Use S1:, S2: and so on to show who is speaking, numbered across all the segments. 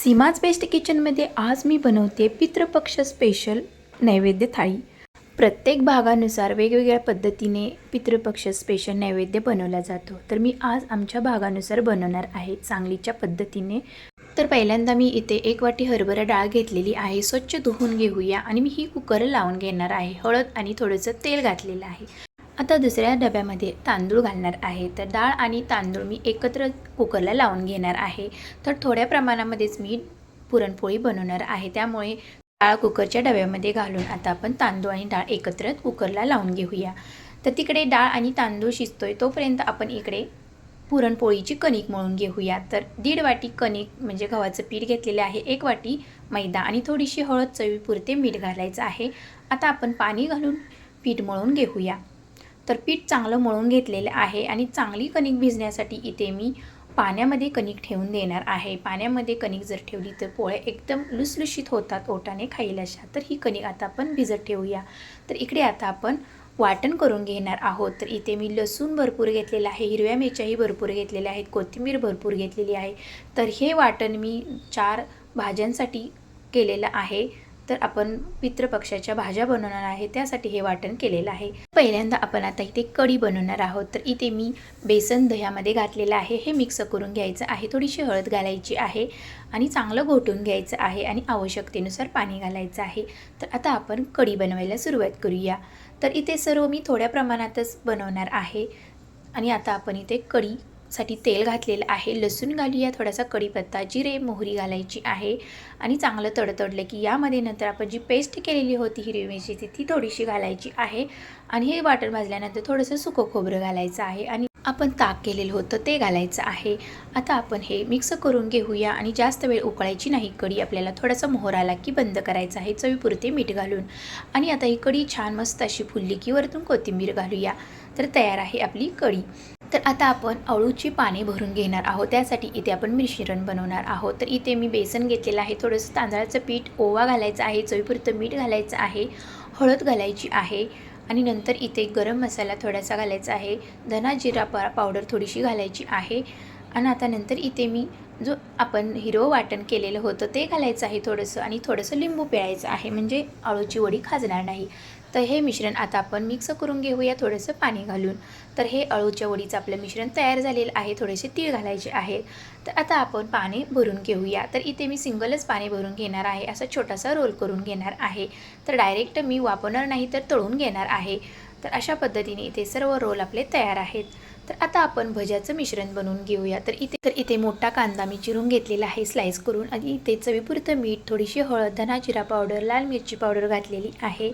S1: Seema's best किचनमध्ये आज मी बनवते पितृपक्ष स्पेशल नैवेद्य थाळी. प्रत्येक भागानुसार वेगवेगळ्या पद्धतीने पितृपक्ष स्पेशल नैवेद्य बनवला जातो. तर मी आज आमच्या भागानुसार बनवणार आहे चांगलीच्या पद्धतीने. तर पहिल्यांदा मी इथे एक वाटी हरभरा डाळ घेतलेली आहे. स्वच्छ धुवून घेऊया आणि मी ही कुकर लावून घेणार आहे. हळद आणि थोडंसं तेल घातलेलं आहे. आता दुसऱ्या डब्यामध्ये तांदूळ घालणार आहे. तर डाळ आणि तांदूळ मी एकत्र कुकरला लावून घेणार आहे. तर थोड्या प्रमाणामध्येच मी पुरणपोळी बनवणार आहे. त्यामुळे डाळ कुकरच्या डब्यामध्ये घालून आता आपण तांदूळ आणि डाळ एकत्र कुकरला लावून घेऊया. तर तिकडे डाळ आणि तांदूळ शिजतोय तोपर्यंत आपण इकडे पुरणपोळीची कणिक मळून घेऊया. तर दीड वाटी कणिक म्हणजे गव्हाचं पीठ घेतलेलं आहे एक वाटी मैदा आणि थोडीशी हळद चवीपुरते मीठ घालायचं आहे. आता आपण पाणी घालून पीठ मळून घेऊया. तर पीठ चांगलं मळून घेतलेलं आहे आणि चांगली कणिक भिजण्यासाठी इथे मी पाण्यामध्ये कणिक ठेवून देणार आहे. पाण्यामध्ये कणिक जर ठेवली तर पोळ्या एकदम लुसलुशीत होतात ओटाने खाईल अशा तर ही कणिक आता आपण भिजत ठेवूया. तर इकडे आता आपण वाटण करून घेणार आहोत. तर इथे मी लसूण भरपूर घेतलेलं आहे हिरव्या मिरच्याही भरपूर घेतलेल्या आहेत कोथिंबीर भरपूर घेतलेली आहे. तर हे वाटण मी चार भाज्यांसाठी केलेलं आहे. तर आपण पितृपक्षाच्या भाज्या बनवणार आहे त्यासाठी हे वाटण केलेलं आहे. पहिल्यांदा आपण आता इथे कढी बनवणार आहोत. तर इथे मी बेसन दह्यामध्ये घातलेलं आहे. हे मिक्स करून घ्यायचं आहे. थोडीशी हळद घालायची आहे आणि चांगलं घोटून घ्यायचं आहे आणि आवश्यकतेनुसार पाणी घालायचं आहे. तर आता आपण कढी बनवायला सुरुवात करूया. तर इथे सर्व मी थोड्या प्रमाणातच बनवणार आहे. आणि आता आपण इथे कढी साठी तेल घातलेलं आहे. लसूण घालूया थोडासा कढीपत्ता जिरे मोहरी घालायची आहे. आणि चांगलं तडतडलं की यामध्ये नंतर आपण जी पेस्ट केलेली होती हिरवी मिरची ती थोडीशी घालायची आहे. आणि हे वाटण भाजल्यानंतर थोडंसं सुकं खोबरं घालायचं आहे. आणि आपण ताक केलेलं होतं ते घालायचं आहे. आता आपण हे मिक्स करून घेऊया आणि जास्त वेळ उकळायची नाही. कढी आपल्याला थोडासा मोहर आला की बंद करायचा आहे. चवीपुरते मीठ घालून. आणि आता ही कढी छान मस्त अशी फुलली की वरतून कोथिंबीर घालूया. तर तयार आहे आपली कढी. तर आता आपण अळूची पाने भरून घेणार आहोत. त्यासाठी इथे आपण मिश्रण बनवणार आहोत. तर इथे मी बेसन घेतलेलं आहे. थोडंसं तांदळाचं पीठ ओवा घालायचं आहे. चवीपुरतं मीठ घालायचं आहे. हळद घालायची आहे. आणि नंतर इथे गरम मसाला थोडासा घालायचा आहे. धना जिरा पा पावडर थोडीशी घालायची आहे. आणि आता नंतर इथे मी जो आपण हिरवं वाटण केलेलं होतं ते घालायचं आहे थोडंसं. आणि थोडंसं लिंबू पिळायचं आहे. म्हणजे अळूची वडी खाजणार नाही. तर हे मिश्रण आता आपण मिक्स करून घेऊया थोडंसं पाणी घालून. तर हे अळूच्या वडीचं आपलं मिश्रण तयार झालेलं आहे थोडेसे तीळ घालायचे आहे. तर आता आपण पाणी भरून घेऊया. तर इथे मी सिंगलच पाणी भरून घेणार आहे असा छोटासा रोल करून घेणार आहे. तर डायरेक्ट मी वापरणार नाही तर तळून घेणार आहे. तर अशा पद्धतीने इथे सर्व रोल आपले तयार आहेत. तर आता आपण भज्याचं मिश्रण बनवून घेऊया. तर इथे तर इथे मोठा कांदा मी चिरून घेतलेला आहे स्लाईस करून. आणि इथे चवीपुरतं मीठ थोडीशी हळद धना जिरा पावडर लाल मिरची पावडर घातलेली आहे.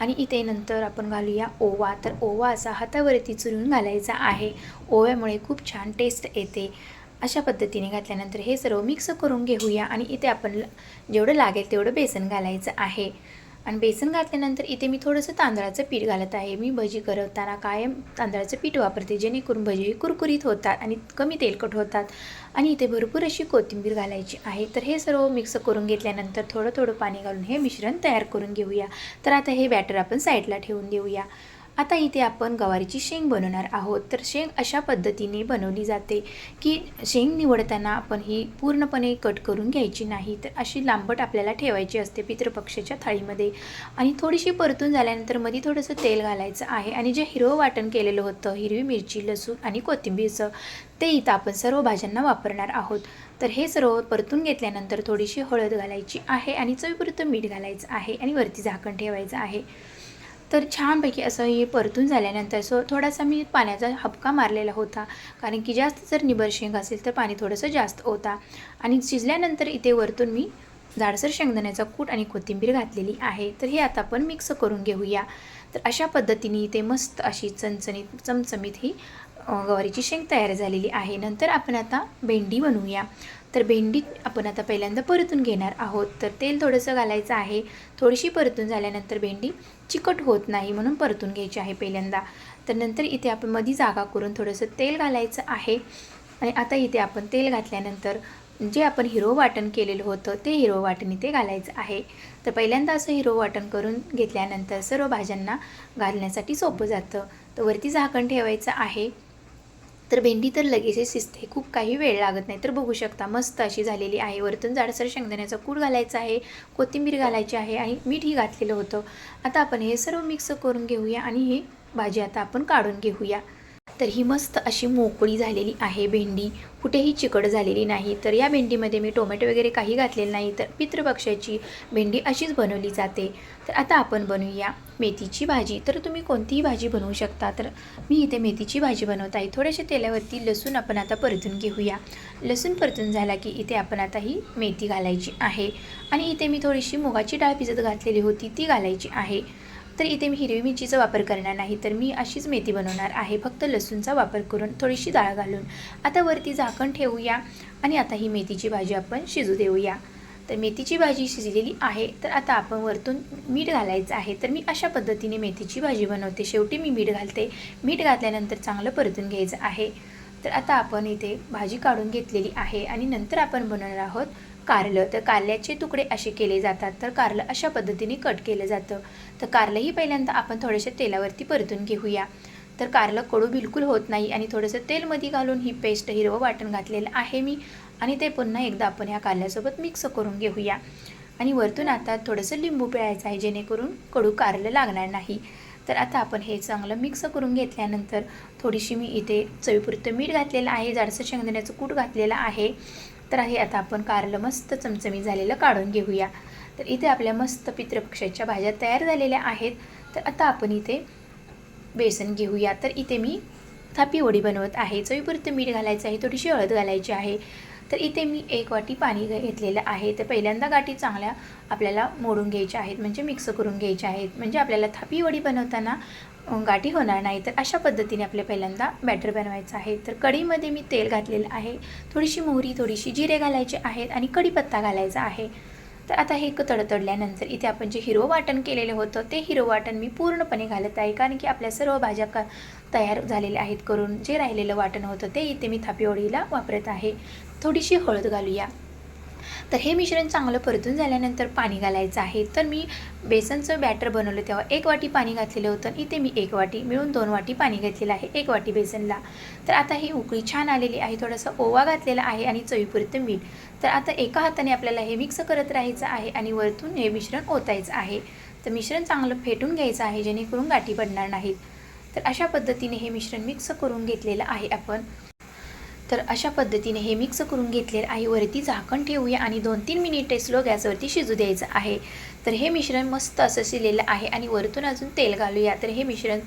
S1: आणि इथे नंतर आपण घालूया ओवा. तर ओवा असा हातावरती चुरून घालायचा आहे. ओव्यामुळे खूप छान टेस्ट येते. अशा पद्धतीने घातल्यानंतर हे सर्व मिक्स करून घेऊया आणि इथे आपण जेवढं लागेल तेवढं बेसन घालायचं आहे. आणि बेसन घातल्यानंतर इथे मी थोडंसं तांदळाचं पीठ घालत आहे. मी भजी करवताना कायम तांदळाचं पीठ वापरते जेणेकरून भजी कुरकुरीत होतात आणि कमी तेलकट होतात. आणि इथे भरपूर अशी कोथिंबीर घालायची आहे. तर हे सर्व मिक्स करून घेतल्यानंतर थोडं थोडं पाणी घालून हे मिश्रण तयार करून घेऊया. तर आता हे बॅटर आपण साईडला ठेवून देऊया. आता इथे आपण गवारीची शेंग बनवणार आहोत. तर शेंग अशा पद्धतीने बनवली जाते की शेंग निवडताना आपण ही पूर्णपणे कट करून घ्यायची नाही तर अशी लांबट आपल्याला ठेवायची असते पितृपक्षाच्या थाळीमध्ये. आणि थोडीशी परतून झाल्यानंतरमध्ये थोडंसं तेल घालायचं आहे आणि जे हिरवं वाटण केलेलं होतं हिरवी मिरची लसूण आणि कोथिंबीरचं ते इथं आपण सर्व भाज्यांना वापरणार आहोत. तर हे सर्व परतून घेतल्यानंतर थोडीशी हळद घालायची आहे आणि चवीपुरतं मीठ घालायचं आहे आणि वरती झाकण ठेवायचं आहे. तर छानपैकी असं हे परतून झाल्यानंतर सो थोडासा मी पाण्याचा हपका मारलेला होता. कारण की जास्त जर निबर शेंग असेल तर पाणी थोडंसं जास्त होता. आणि शिजल्यानंतर इथे वरतून मी जाडसर शेंगदाण्याचा कूट आणि कोथिंबीर घातलेली आहे. तर हे आता आपण मिक्स करून घेऊया. तर अशा पद्धतीने इथे मस्त अशी चणचणीत चमचमीत ही गवारीची शेंग तयार झालेली आहे. नंतर आपण आता भेंडी बनवूया. तर भेंडी आपण आता पहिल्यांदा परतून घेणार आहोत. तर तेल थोडंसं घालायचं आहे. थोडीशी परतून झाल्यानंतर भेंडी चिकट होत नाही म्हणून परतून घ्यायची आहे पहिल्यांदा. तर नंतर इथे आपण मधी जागा करून थोडंसं तेल घालायचं आहे. आणि आता इथे आपण तेल घातल्यानंतर जे आपण हिरो वाटण केलेलं होतं ते हिरो वाटण इथे घालायचं आहे. तर पहिल्यांदा असं हिरो वाटण करून घेतल्यानंतर सर्व भाज्यांना घालण्यासाठी सोपं जातं. तर वरती झाकण ठेवायचं आहे. तर भेंडी तर लगेचच शिजते. खूप काही वेळ लागत नाही. तर बघू शकता मस्त अशी झालेली आहे. वरतून जाडसर शेंगदाण्याचा कूड घालायचा आहे कोथिंबीर घालायची आहे आणि मीठही घातलेलं होतं. आता आपण हे सर्व मिक्स करून घेऊया आणि ही भाजी आता आपण काढून घेऊया. तर ही मस्त अशी मोकळी झालेली आहे भेंडी. कुठेही चिकट झालेली नाही. तर या भेंडीमध्ये मी टोमॅटो वगैरे काही घातलेलं नाही तर पितृपक्षाची भेंडी अशीच बनवली जाते. तर आता आपण बनवूया मेथीची भाजी. तर तुम्ही कोणतीही भाजी बनवू शकता. तर मी इथे मेथीची भाजी बनवत आहे. थोड्याशा तेलावरती लसूण आपण आता परतून घेऊया. लसूण परतून झाला की इथे आपण आता ही मेथी घालायची आहे. आणि इथे मी थोडीशी मुगाची डाळ भिजत घातलेली होती ती घालायची आहे. तर इथे मी हिरवी मिरचीचा वापर करणार नाही तर मी अशीच मेथी बनवणार आहे. फक्त लसूणचा वापर करून थोडीशी डाळ घालून. आता वरती झाकण ठेवूया आणि आता ही मेथीची भाजी आपण शिजू देऊया. तर मेथीची भाजी शिजलेली आहे तर आता आपण वरतून मीठ घालायचं आहे. तर मी अशा पद्धतीने मेथीची भाजी बनवते. शेवटी मी मीठ घालते. मीठ घातल्यानंतर चांगलं परतून घ्यायचं आहे. तर आता आपण इथे भाजी काढून घेतलेली आहे आणि नंतर आपण बनवणार आहोत कारलं तर कारल्याचे तुकडे असे केले जातात. तर कारलं अशा पद्धतीने कट केलं जातं. तर कारलंही पहिल्यांदा आपण थोडेसे तेलावरती परतून घेऊया. तर कारलं कडू बिलकुल होत नाही आणि थोडंसं तेलमध्ये घालून ही पेस्ट हिरवं वाटण घातलेलं आहे मी. आणि ते पुन्हा एकदा आपण ह्या कारल्यासोबत मिक्स करून घेऊया. आणि वरतून आता थोडंसं लिंबू पिळायचं आहे जेणेकरून कडू कारलं लागणार नाही. तर आता आपण हे चांगलं मिक्स करून घेतल्यानंतर थोडीशी मी इथे चवीपुरतं मीठ घातलेलं आहे. जाडसं शेंगदाण्याचं कूट घातलेलं आहे. तर हे आता आपण कारलं मस्त चमचमी झालेलं काढून घेऊया. तर इथे आपल्या मस्त पितृपक्षाच्या भाज्या तयार झालेल्या आहेत. तर आता आपण इथे बेसन घेऊया. तर इथे मी थापी वडी बनवत आहे. चवीपुरतं मीठ घालायचं आहे थोडीशी हळद घालायची आहे. तर इथे मी एक वाटी पाणी घेतलेलं आहे. तर पहिल्यांदा गाठी चांगल्या आपल्याला मोडून घ्यायच्या आहेत म्हणजे मिक्स करून घ्यायच्या आहेत. म्हणजे आपल्याला थापी वडी बनवताना गाठी होणार नाही तर अशा पद्धतीने आपल्या पहिल्यांदा बॅटर बनवायचं आहे. तर कढीमध्ये मी तेल घातलेलं आहे. थोडीशी मोहरी थोडीशी जिरे घालायचे आहेत आणि कढीपत्ता घालायचा आहे. तर आता हे तडतडल्यानंतर इथे आपण जे हिरवं वाटण केलेलं होतं ते हिरवं वाटण मी पूर्णपणे घालत आहे कारण की आपल्या सर्व भाज्या का तयार झालेल्या आहेत करून जे राहिलेलं वाटण होतं ते इथे मी थापी वापरत आहे. थोडीशी हळद घालूया. तर हे मिश्रण चांगलं परतून झाल्यानंतर पाणी घालायचं आहे. तर मी बेसनचं बॅटर बनवलं तेव्हा एक वाटी पाणी घातलेलं होतं इथे मी एक वाटी मिळून दोन वाटी पाणी घातलेलं आहे एक वाटी बेसनला. तर आता ही उकळी छान आलेली आहे थोडासा ओवा घातलेला आहे आणि चवीपुरतं मीठ. तर आता एका हाताने आपल्याला हे मिक्स करत राहायचं आहे आणि वरतून हे मिश्रण ओतायचं आहे. तर मिश्रण चांगलं फेटून घ्यायचं आहे जेणेकरून गाठी पडणार नाहीत. तर अशा पद्धतीने हे मिश्रण मिक्स करून घेतलेलं आहे आपण. तर अशा पद्धतीने हे मिक्स करून घेतलेलं आहे. वरती झाकण ठेवूया आणि दोन तीन मिनिटे स्लो गॅसवरती शिजू द्यायचं आहे. तर हे मिश्रण मस्त असं शिलेलं आहे आणि वरतून अजून तेल घालूया. तर हे मिश्रण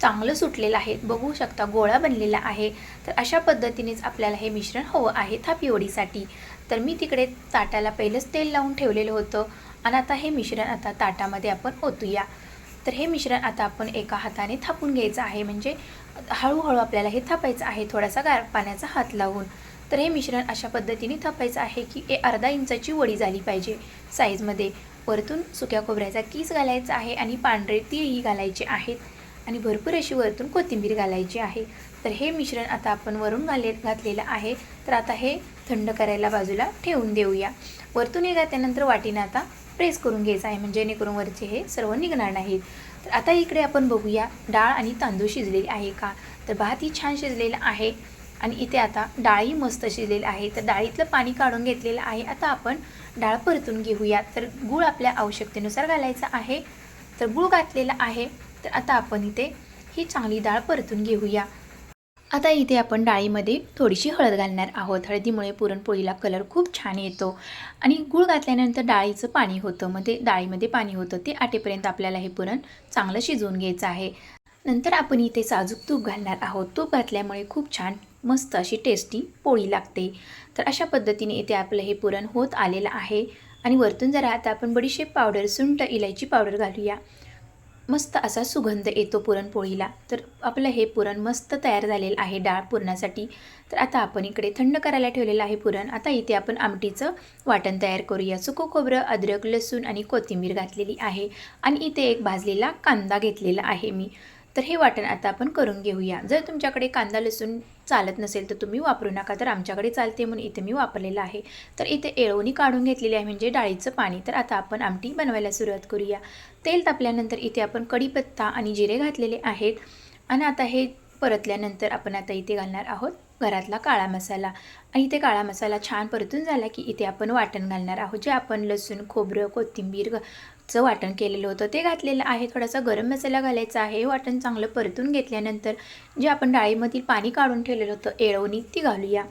S1: चांगलं सुटलेलं आहे. बघू शकता गोळा बनलेला आहे. तर अशा पद्धतीनेच आपल्याला हे मिश्रण हवं आहे थापिवडीसाठी तर मी तिकडे ताटाला पहिलंच तेल लावून ठेवलेलं होतं आणि आता हे मिश्रण आता ताटामध्ये आपण ओतूया. तर हे मिश्रण आता आपण एका हाताने थापून घ्यायचं आहे. म्हणजे हळूहळू आपल्याला हे थापायचं आहे. थोडासा गार पाण्याचा हात लावून. तर हे मिश्रण अशा पद्धतीने थापायचं आहे की ए अर्धा इंचाची वडी झाली पाहिजे. साईजमध्ये वरतून सुक्या खोबऱ्याचा कीस घालायचा आहे आणि पांढरे तीळही घालायचे आहेत. आणि भरपूर अशी वरतून कोथिंबीर घालायची आहे. तर हे मिश्रण आता आपण वरून घाले घातलेलं आहे. तर आता हे थंड करायला बाजूला ठेवून देऊया. वरतून हे घातल्यानंतर वाटीनं आता प्रेस करून घ्यायचं आहे. म्हणजे जेणेकरून वरचे हे सर्व निघणार नाहीत. तर आता इकडे आपण बघूया डाळ आणि तांदूळ शिजलेली आहे का? तर भात ही छान शिजलेला आहे. आणि इथे आता डाळही मस्त शिजलेली आहे. तर डाळीतलं पाणी काढून घेतलेलं आहे. आता आपण डाळ परतून घेऊया. तर गूळ आपल्या आवश्यकतेनुसार घालायचा आहे. तर गूळ घातलेला आहे. तर आता आपण इथे ही चांगली डाळ परतून घेऊया. आता इथे आपण डाळीमध्ये थोडीशी हळद घालणार आहोत. हळदीमुळे पुरणपोळीला कलर खूप छान येतो. आणि गूळ घातल्यानंतर डाळीचं पाणी होतं. मग ते डाळीमध्ये पाणी होतं. ते आटेपर्यंत आपल्याला हे पुरण चांगलं शिजवून घ्यायचं आहे. नंतर आपण इथे साजूक तूप घालणार आहोत. तूप घातल्यामुळे खूप छान मस्त अशी टेस्टी पोळी लागते. तर अशा पद्धतीने इथे आपलं हे पुरण होत आलेलं आहे. आणि वरतून जरा आता आपण बडीशेप पावडर सुंठ इलायची पावडर घालूया. मस्त असा सुगंध येतो पुरणपोळीला. तर आपलं हे पुरण मस्त तयार झालेलं आहे डाळ पुरणासाठी तर आता आपण इकडे थंड करायला ठेवलेलं आहे पुरण. आता इथे आपण आमटीचं वाटण तयार करूया. सुको खोबरं अद्रक लसूण आणि कोथिंबीर घातलेली आहे. आणि इथे एक भाजलेला कांदा घेतलेला आहे मी. तर हे वाटण आता आपण करून घेऊया. जर तुमच्याकडे कांदा लसूण चालत नसेल तर तुम्ही वापरू नका. तर आमच्याकडे चालते म्हणून इथे मी वापरलेलं आहे. तर इथे एळवणी काढून घेतलेली आहे म्हणजे डाळीचं पाणी. तर आता आपण आमटी बनवायला सुरुवात करूया. तेल तापल्यानंतर इथे आपण कढीपत्ता आणि जिरे घातलेले आहेत. आणि आता हे परतल्यानंतर आपण आता इथे घालणार आहोत घरातला काळा मसाला. आणि इथे काळा मसाला छान परतून झाला की इथे आपण वाटण घालणार आहोत. जे आपण लसूण खोबरं कोथिंबीर चं वाटण केलेलं होतं. ते घातलेलं आहे. थोडासा गरम मसाला घालायचा आहे. हे वाटण चांगलं परतून घेतल्यानंतर जे आपण डाळीमधील पाणी काढून ठेवलेलं होतं एळवणी ती घालूया.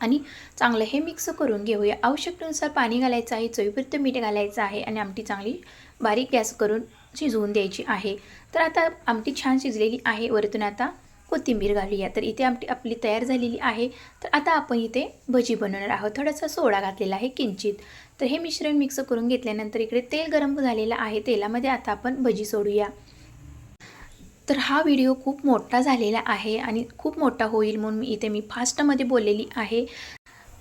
S1: आणि चांगलं हे मिक्स करून घेऊया. आवश्यकतेनुसार पाणी घालायचं आहे. चवीपुरतं मीठ घालायचं आहे. आणि आमटी चांगली बारीक गॅस करून शिजवून द्यायची आहे. तर आता आमटी छान शिजलेली आहे. वरतून आता कोथिंबीर घालूया. तर इथे आमटी आपली तयार झालेली आहे. तर आता आपण इथे भजी बनवणार आहोत. थोडासा सोडा घातलेला आहे किंचित. तर हे मिश्रण मिक्स करून घेतल्यानंतर इकडे तेल गरम झालेलं आहे. तेलामध्ये आता आपण भजी सोडूया. तर हा व्हिडिओ खूप मोठा झालेला आहे आणि खूप मोठा होईल म्हणून मी इथे मी फास्टमध्ये बोललेली आहे.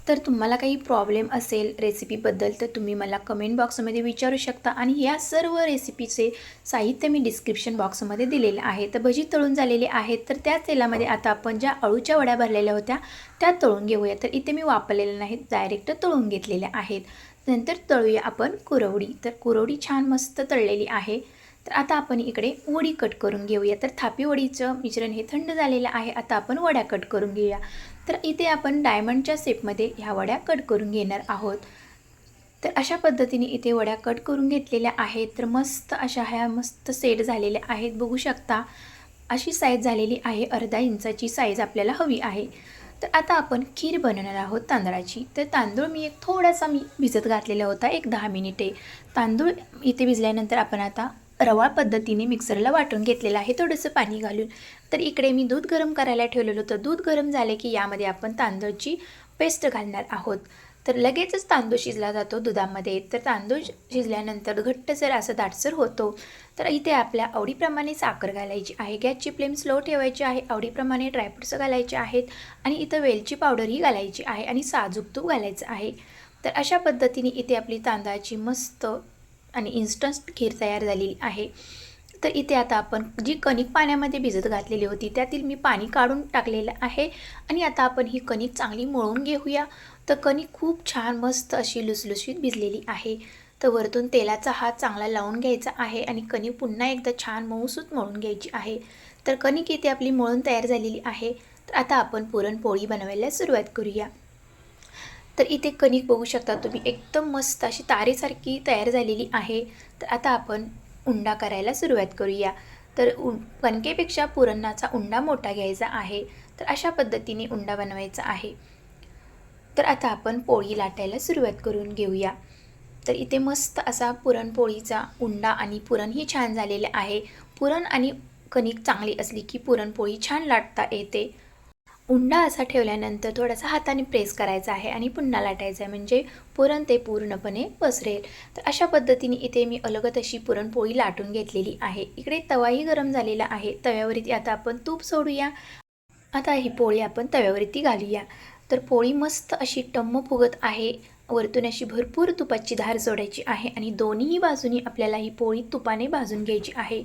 S1: तर तुम्हाला काही प्रॉब्लेम असेल रेसिपीबद्दल तर तुम्ही मला कमेंट बॉक्समध्ये विचारू शकता आणि या सर्व रेसिपीचे साहित्य मी डिस्क्रिप्शन बॉक्समध्ये दिलेलं आहे. तर भजी तळून झालेली आहेत. तर त्या तेलामध्ये आता आपण ज्या अळूच्या वड्या भरलेल्या होत्या त्या तळून घेऊया. तर इथे मी वापरलेल्या नाहीत डायरेक्ट तळून घेतलेल्या आहेत. नंतर तळूया आपण कुरवडी. तर कुरवडी छान मस्त तळलेली आहे. तर आता आपण इकडे वडी कट करून घेऊया. तर थापी वडीचं मिश्रण हे थंड झालेलं आहे. आता आपण वड्या कट करून घेऊया. तर इथे आपण डायमंडच्या शेपमध्ये ह्या वड्या कट करून घेणार आहोत. तर अशा पद्धतीने इथे वड्या कट करून घेतलेल्या आहेत. तर मस्त अशा ह्या मस्त सेट झालेल्या आहेत. बघू शकता अशी साईज झालेली आहे. अर्धा इंचाची साईज आपल्याला हवी आहे. तर आता आपण खीर बनवणार आहोत तांदळाची. तर तांदूळ मी एक थोडासा मी भिजत घातलेला होता एक दहा मिनिटे. तांदूळ इथे भिजल्यानंतर आपण आता रवाळ पद्धतीने मिक्सरला वाटून घेतलेलं आहे थोडंसं पाणी घालून. तर इकडे मी दूध गरम करायला ठेवलेलं होतं. दूध गरम झाले की यामध्ये आपण तांदूळची पेस्ट घालणार आहोत. तर लगेचच तांदूळ शिजला जातो दुधामध्ये. तर तांदूळ शिजल्यानंतर घट्टसर असं दाटसर होतो तर इथे आपल्या आवडीप्रमाणे साखर घालायची आहे. गॅसची फ्लेम स्लो ठेवायची आहे. आवडीप्रमाणे ड्रायफ्रुट्स घालायचे आहेत आणि इथं वेलची पावडरही घालायची आहे आणि साजूक तूप घालायचं आहे. तर अशा पद्धतीने इथे आपली तांदळाची मस्त आणि इन्स्टंट खीर तयार झालेली आहे. तर इथे आता आपण जी कणिक पाण्यामध्ये भिजत घातलेली होती त्यातील मी पाणी काढून टाकलेलं आहे आणि आता आपण ही कणिक चांगली मळून घेऊया. तर कणिक खूप छान मस्त अशी लुसलुशीत भिजलेली आहे. तर वरतून तेलाचा हात चांगला लावून घ्यायचा आहे आणि कणिक पुन्हा एकदा छान मऊसूत मळून घ्यायची आहे. तर कणिक इथे आपली मळून तयार झालेली आहे. तर आता आपण पुरणपोळी बनवायला सुरुवात करूया. तर इथे कणिक बघू शकता तुम्ही एकदम मस्त अशी तारेसारखी तयार झालेली आहे. तर आता आपण उंडा करायला सुरुवात करूया. तर उ कणकेपेक्षा पुरणाचा उंडा मोठा घ्यायचा आहे. तर अशा पद्धतीने उंडा बनवायचा आहे. तर आता आपण पोळी लाटायला सुरुवात करून घेऊया. तर इथे मस्त असा पुरणपोळीचा उंडा आणि पुरणही छान झालेले आहे. पुरण आणि कणिक चांगली असली की पुरणपोळी छान लाटता येते. उंडा असा ठेवल्यानंतर थोडासा हाताने प्रेस करायचा आहे आणि पुन्हा लाटायचा आहे. म्हणजे पुरण ते पूर्णपणे पसरेल. तर अशा पद्धतीने इथे मी अलगत अशी पुरणपोळी लाटून घेतलेली आहे. इकडे तवाही गरम झालेला आहे. तव्यावरती आता आपण तूप सोडूया. आता ही पोळी आपण तव्यावरती घालूया. तर पोळी मस्त अशी टम्म फुगत आहे. वरतून अशी भरपूर तुपाची धार जोडायची आहे आणि दोन्ही बाजूनी आपल्याला ही पोळी तुपाने भाजून घ्यायची आहे.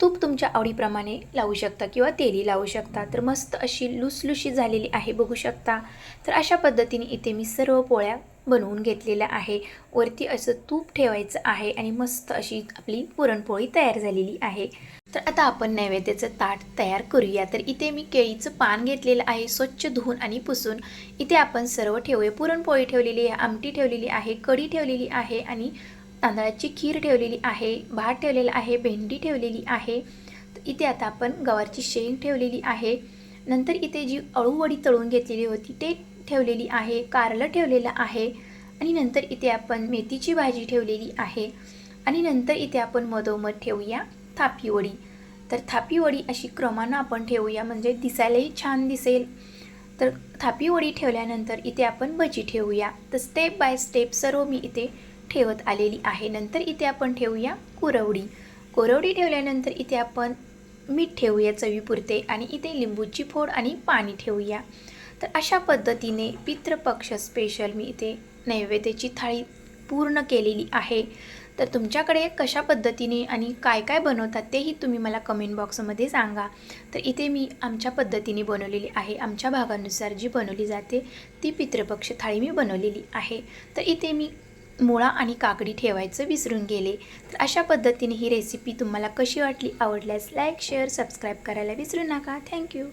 S1: तूप तुमच्या आवडीप्रमाणे लावू शकता किंवा तेली लावू शकता. तर मस्त अशी लुसलुशी झालेली आहे बघू शकता. तर अशा पद्धतीने इथे मी सर्व पोळ्या बनवून घेतलेल्या आहे. वरती असं तूप ठेवायचं आहे आणि मस्त अशी आपली पुरणपोळी तयार झालेली आहे. तर आता आपण नैवेद्याचं ताट तयार करूया. तर इथे मी केळीचं पान घेतलेलं आहे स्वच्छ धुवून आणि पुसून. इथे आपण सर्व ठेवूया. पुरणपोळी ठेवलेली आहे आमटी ठेवलेली आहे कढी ठेवलेली आहे आणि तांदळाची खीर ठेवलेली आहे भात ठेवलेला आहे भेंडी ठेवलेली आहे. तर इथे आता आपण गवारची शेंग ठेवलेली आहे. नंतर इथे जी अळूवडी तळून घेतलेली होती ते ठेवलेली आहे कारलं ठेवलेलं आहे. आणि नंतर इथे आपण मेथीची भाजी ठेवलेली आहे. आणि नंतर इथे आपण मधोमध ठेवूया. थापीवडी. तर थापीवडी अशी क्रमानं आपण ठेवूया म्हणजे दिसायलाही छान दिसेल. तर थापीवडी ठेवल्यानंतर इथे आपण भजी ठेवूया. तर स्टेप बाय स्टेप सर्व मी इथे ठेवत आलेली आहे. नंतर इथे आपण ठेवूया कुरवडी. कोरवडी ठेवल्यानंतर इथे आपण मीठ ठेवूया चवीपुरते आणि इथे लिंबूची फोड आणि पाणी ठेवूया. तर अशा पद्धतीने पितृपक्ष स्पेशल मी इथे नैवेद्याची थाळी पूर्ण केलेली आहे. तर तुमच्याकडे कशा पद्धतीने आणि काय काय बनवतात तेही तुम्ही मला कमेंट बॉक्समध्ये सांगा. तर इथे मी आमच्या पद्धतीने बनवलेली आहे. आमच्या भागानुसार जी बनवली जाते ती पितृपक्ष थाळी मी बनवलेली आहे. तर इथे मी मुळा आणि काकडी ठेवायचं विसरून गेले. तर अशा पद्धतीने ही रेसिपी तुम्हाला कशी वाटली आवडल्यास लाईक शेअर सबस्क्राईब करायला विसरू नका. थँक्यू